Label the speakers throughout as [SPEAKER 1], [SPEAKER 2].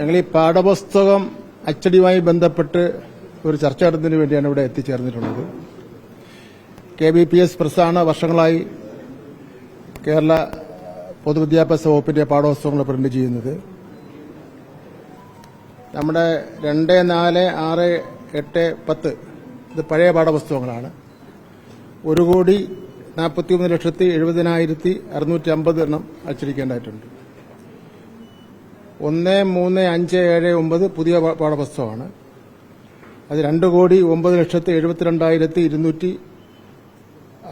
[SPEAKER 1] ഞങ്ങൾ ഈ പാഠപുസ്തകം അച്ചടിയുമായി ബന്ധപ്പെട്ട് ഒരു ചർച്ച നടത്തുന്നതിന് വേണ്ടിയാണ് ഇവിടെ എത്തിച്ചേർന്നിട്ടുള്ളത്. കെ ബി പി എസ് പ്രസ്ഥാന വർഷങ്ങളായി കേരള പൊതുവിദ്യാഭ്യാസ വകുപ്പിന്റെ പാഠപുസ്തകങ്ങൾ പ്രിന്റ് ചെയ്യുന്നത്. നമ്മുടെ രണ്ട് നാല് ആറ് എട്ട് പത്ത് ഇത് പഴയ പാഠപുസ്തകങ്ങളാണ്. ഒരു കോടി നാൽപ്പത്തിമൂന്ന് ലക്ഷത്തി എഴുപതിനായിരത്തി അറുന്നൂറ്റി അമ്പത് എണ്ണം അച്ചടിക്കേണ്ടതായിട്ടുണ്ട്. ഒന്ന് മൂന്ന് അഞ്ച് ഏഴ് ഒമ്പത് പുതിയ പാഠപുസ്തകമാണ്. അത് രണ്ട് കോടി ഒമ്പത് ലക്ഷത്തി എഴുപത്തിരണ്ടായിരത്തി ഇരുന്നൂറ്റി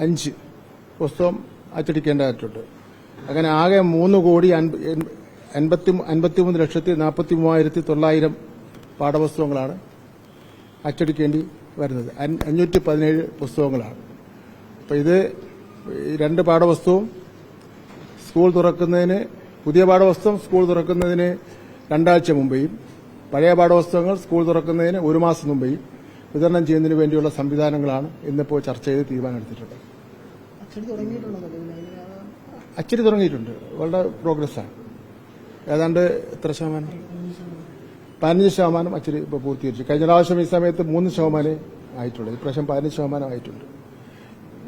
[SPEAKER 1] അഞ്ച് പുസ്തകം അച്ചടിക്കേണ്ടതായിട്ടുണ്ട്. അങ്ങനെ ആകെ മൂന്ന് കോടി അൻപത്തി അൻപത്തിമൂന്ന് ലക്ഷത്തി നാൽപ്പത്തി മൂവായിരത്തി തൊള്ളായിരം പാഠപുസ്തകങ്ങളാണ് അച്ചടിക്കേണ്ടി വരുന്നത്. അഞ്ഞൂറ്റി പതിനേഴ് പുസ്തകങ്ങളാണ്. അപ്പോൾ ഇത് രണ്ട് പാഠപുസ്തകവും സ്കൂൾ തുറക്കുന്നതിന് പുതിയ പാഠപുസ്തകം സ്കൂൾ തുറക്കുന്നതിന് രണ്ടാഴ്ച മുമ്പേയും പഴയ പാഠപുസ്തകങ്ങൾ സ്കൂൾ തുറക്കുന്നതിന് ഒരു മാസം മുമ്പേയും വിതരണം ചെയ്യുന്നതിന് വേണ്ടിയുള്ള സംവിധാനങ്ങളാണ് ഇന്നിപ്പോൾ ചർച്ച ചെയ്ത് തീരുമാനമെടുത്തിട്ടുള്ളത്.
[SPEAKER 2] അച്ചടി തുടങ്ങിയിട്ടുണ്ടോ
[SPEAKER 1] വളരെ പ്രോഗ്രസ്സാണ്. ഏതാണ്ട് എത്ര ശതമാനം? പതിനഞ്ച് ശതമാനം അച്ചടി ഇപ്പോൾ പൂർത്തീകരിച്ചു. കഴിഞ്ഞ പ്രാവശ്യം ഈ സമയത്ത് മൂന്ന് ശതമാനമേ ആയിട്ടുള്ളൂ. ഇപ്രാവശ്യം പതിനഞ്ച് ശതമാനം ആയിട്ടുണ്ട്.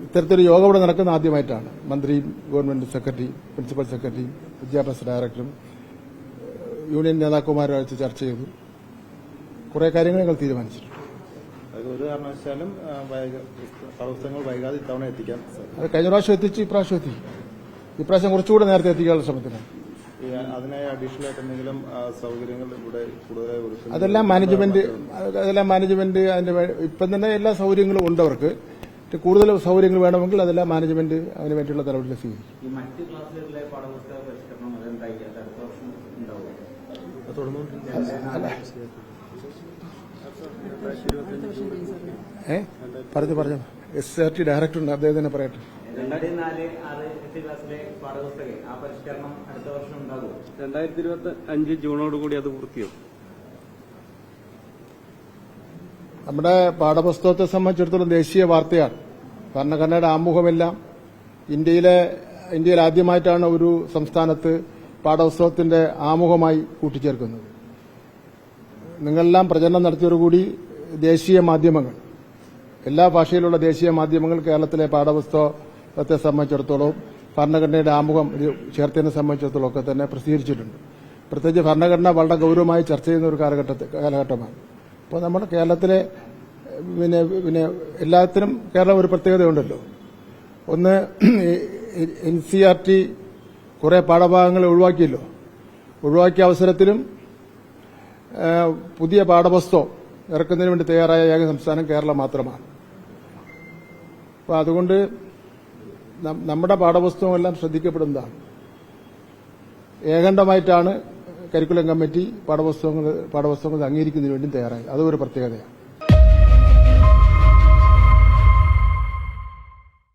[SPEAKER 1] ഇത്തരത്തിലൊരു യോഗം ഇവിടെ നടക്കുന്ന ആദ്യമായിട്ടാണ്. മന്ത്രിയും ഗവൺമെന്റ് സെക്രട്ടറിയും പ്രിൻസിപ്പൽ സെക്രട്ടറിയും വിദ്യാഭ്യാസ ഡയറക്ടറും യൂണിയൻ നേതാക്കന്മാരും ചർച്ച ചെയ്തു. കുറെ കാര്യങ്ങൾ ഞങ്ങൾ തീരുമാനിച്ചിട്ടുണ്ട്.
[SPEAKER 3] അത് ഒരു കാരണവശാലും വൈകാതെ ഇത്തവണ
[SPEAKER 1] കഴിഞ്ഞ പ്രാവശ്യം എത്തിച്ച് ഇപ്രാവശ്യം എത്തി. ഇപ്രാവശ്യം കുറച്ചുകൂടെ നേരത്തെ എത്തിക്കാനുള്ള ശ്രമത്തിലാണ്
[SPEAKER 3] ഈ അതിനായി അഡീഷണൽ ആയിട്ട് എന്തെങ്കിലും സൗകര്യങ്ങൾ ഇവിടെ കൂടുതലായി
[SPEAKER 1] അതെല്ലാം മാനേജ്മെന്റ് അതെല്ലാം മാനേജ്മെന്റ് അതിന്റെ ഇപ്പം തന്നെ എല്ലാ സൗകര്യങ്ങളും ഉണ്ട് അവർക്ക് കൂടുതൽ സൗകര്യങ്ങൾ വേണമെങ്കിൽ അതെല്ലാം മാനേജ്മെന്റ് അതിന് വേണ്ടിയുള്ള നടപടികൾ സ്വീകരിക്കും
[SPEAKER 4] ഈ മറ്റ് ക്ലാസ്സുകളിലെ പാഠപുസ്തക പരിഷ്കരണം അടുത്ത വർഷം ഉണ്ടാവും
[SPEAKER 1] ഏ? പറഞ്ഞു പറഞ്ഞു. എസ് ആർ ടി ഡയറക്ടർ ഉണ്ട്. അദ്ദേഹം തന്നെ പറയട്ടെ.
[SPEAKER 4] രണ്ടായിരത്തി
[SPEAKER 5] ഇരുപത്തി അഞ്ച് ജൂണോടുകൂടി അത് പൂർത്തിയാവും.
[SPEAKER 1] നമ്മുടെ പാഠപുസ്തകത്തെ സംബന്ധിച്ചിടത്തോളം ദേശീയ വാർത്തയാണ്. ഭരണഘടനയുടെ ആമുഖമെല്ലാം ഇന്ത്യയിലെ ഇന്ത്യയിൽ ആദ്യമായിട്ടാണ് ഒരു സംസ്ഥാനത്ത് പാഠപുസ്തകത്തിന്റെ ആമുഖമായി കൂട്ടിച്ചേർക്കുന്നത്. നിങ്ങളെല്ലാം പ്രചരണം നടത്തിയോടുകൂടി ദേശീയ മാധ്യമങ്ങൾ എല്ലാ ഭാഷയിലുള്ള ദേശീയ മാധ്യമങ്ങൾ കേരളത്തിലെ പാഠപുസ്തകത്തെ സംബന്ധിച്ചിടത്തോളം ഭരണഘടനയുടെ ആമുഖം ചേർത്തതിനെ സംബന്ധിച്ചിടത്തോളം ഒക്കെ തന്നെ പ്രസിദ്ധീകരിച്ചിട്ടുണ്ട്. പ്രത്യേകിച്ച് ഭരണഘടന വളരെ ഗൌരവമായി ചർച്ച ചെയ്യുന്ന ഒരു കാലഘട്ടത്തിൽ കാലഘട്ടമാണ്. അപ്പോൾ നമ്മുടെ കേരളത്തിലെ പിന്നെ പിന്നെ എല്ലാത്തിനും കേരളം ഒരു പ്രത്യേകതയുണ്ടല്ലോ. ഒന്ന് എൻ സി ആർ ടി കുറെ പാഠഭാഗങ്ങൾ ഒഴിവാക്കിയല്ലോ. ഒഴിവാക്കിയ അവസരത്തിലും പുതിയ പാഠപുസ്തകം ഇറക്കുന്നതിന് വേണ്ടി തയ്യാറായ ഏക സംസ്ഥാനം കേരളം മാത്രമാണ്. അപ്പോൾ അതുകൊണ്ട് നമ്മുടെ പാഠപുസ്തകമെല്ലാം ശ്രദ്ധിക്കപ്പെടുന്നതാണ്. ഏകണ്ഠമായിട്ടാണ് കരിക്കുലം കമ്മിറ്റി പാഠപുസ്തകങ്ങൾ പാഠപുസ്തകങ്ങൾ അംഗീകരിക്കുന്നതിന് വേണ്ടി തയ്യാറായത്. അതൊരു പ്രത്യേകതയാണ്.